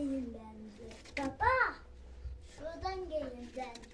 gelin bence. Baba şuradan gelin bence.